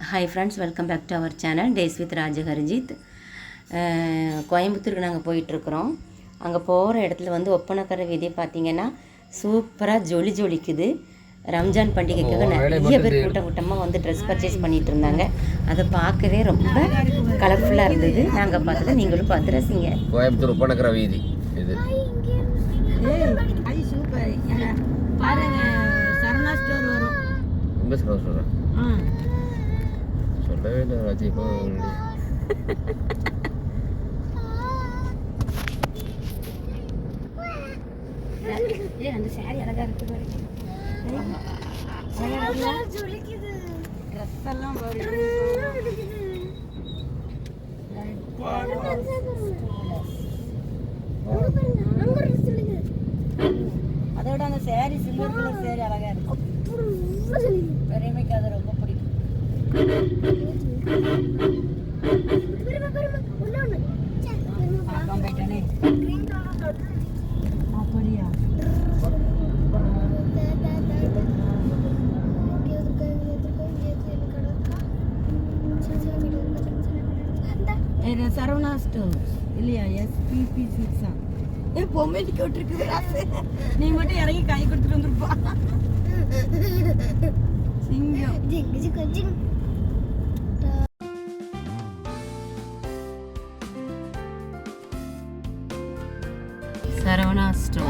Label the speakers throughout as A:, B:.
A: Hi friends welcome back to our channel days with Raja Harijit ah, கோயம்புத்தூருக்கு நாங்கள் போயிட்டுருக்குறோம். அங்கே போகிற இடத்துல வந்து ஒப்பனக்கரை வீதியை பார்த்தீங்கன்னா சூப்பராக ஜொலி ஜொலிக்குது. ரம்ஜான் பண்டிகைக்காக நிறைய பேர் கூட்டம் கூட்டமாக வந்து ட்ரெஸ் பர்ச்சேஸ் பண்ணிட்டு இருந்தாங்க அதை பார்க்கவே ரொம்ப கலர்ஃபுல்லாக இருந்தது. நாங்கள் பார்த்ததை நீங்களும் பார்த்து ரசிங்க.
B: கோயம்புத்தூர் உப்பனக்கர வீதி இது.
C: சூப்பர். பாருங்க சரணா ஸ்டோர் வரும்.
B: ரொம்ப சொல்ல சொல்கிறேன்
C: ஆ
B: சொல்லவே இல்லை ராஜி இப்போ
C: ஏய் அந்த சாரி அழகா இருக்கு பாருங்க ட்ரெஸ் எல்லாம் பாருங்க அதோட அந்த சாரி சில்வர் கலர் சாரி அழகா இருக்கு பெரியமைக்கு அது ரொம்ப சரவணா ஸ்டோர் இல்லையா? எஸ்பிபி சிக்ஸா ஏ பொம்மைக்கு விட்டுருக்கு ராசு. நீ மட்டும் இறங்கி கை கொடுத்துட்டு வந்துருப்பா. சிங்கம். சரவணாஸ்டம்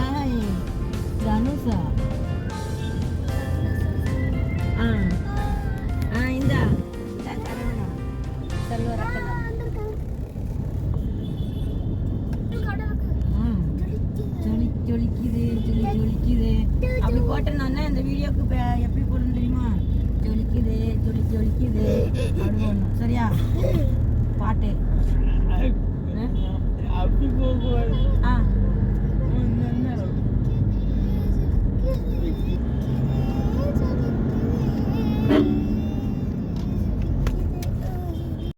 C: தனுஷா ஆ ஆ இந்தா சரவணா செல்வர் அக்கா ஜொலி ஜொலிக்குது ஜொலி ஜொலிக்குது அப்படி போட்டேன்னா இந்த வீடியோக்கு எப்படி போடணும் தெரியுமா ஜொலிக்குது ஜொலி ஜொலிக்குது அப்படி சரியா பாட்டு அப்படி போக ஆ.